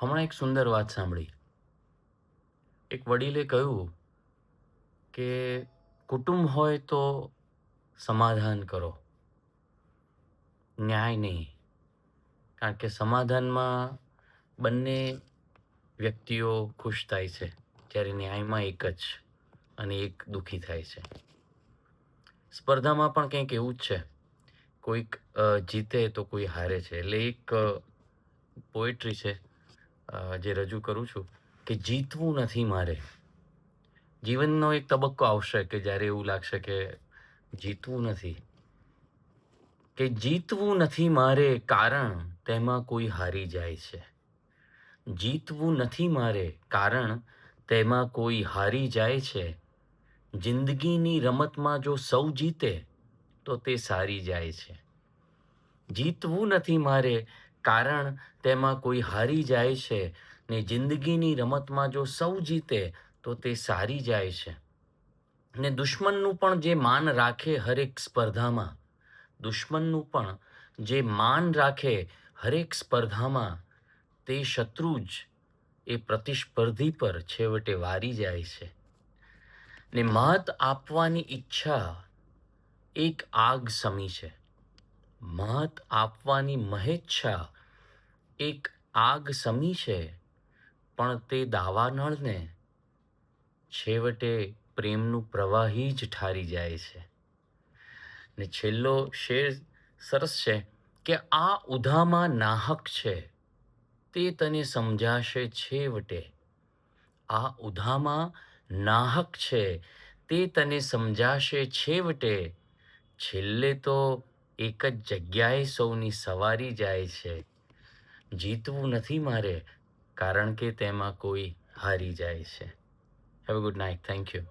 હમણાં એક સુંદર વાત સાંભળી. એક વડીલે કહ્યું કે કુટુંબ હોય તો સમાધાન કરો. ન્યાય નહીં. કારણ કે સમાધાનમાં બંને વ્યક્તિઓ ખુશ થાય છે. જ્યારે ન્યાયમાં એક જ અને એક દુઃખી થાય છે. સ્પર્ધામાં પણ કંઈક એવું જ છે. કોઈક જીતે તો કોઈ હારે છે. એટલે એક પોએટ્રી છે. જે રજૂ કરું છું કે જીતવું નથી મારે. જીવનનો એક તબક્કો આવશે કે જ્યારે એવું લાગશે કે જીતવું નથી. કે જીતવું નથી મારે કારણ તેમાં કોઈ હારી જાય છે. જીતવું નથી મારે કારણ તેમાં કોઈ હારી જાય છે. જિંદગીની રમતમાં જો સૌ જીતે તો તે સારી જાય છે. જીતવું નથી મારે કારણ તેમાં કોઈ હારી જાય છે ને જિંદગીની રમતમાં જો સૌ જીતે, તો તે સારી જાય છે. ને દુશ્મનનું પણ જે માન રાખે હરેક સ્પર્ધામાં, દુશ્મનનું પણ જે માન રાખે હરેક સ્પર્ધામાં, તે શત્રુ જ એ પ્રતિસ્પર્ધી પર છેવટે વારી જાય છે. ને મત આપવાની ઈચ્છા એક આગ સમી છે. મત આપવાની મહેચ્છા એક આગ સમી છે, પણ તે દાવાનળને છેવટે પ્રેમનું પ્રવાહી જ ઠારી જાય છે. ને છેલ્લો શેર સરસ છે કે આ ઉધામાં નાહક છે, તે તને સમજાશે છેવટે. આ ઉધામાં નાહક છે, તે તને સમજાશે છેવટે. છેલ્લે તો એક જ જગ્યાએ સૌની સવારી જાય છે. જીતવું નથી મારે, કારણ કે તેમાં કોઈ હારી જાય છે. Have a good night thank you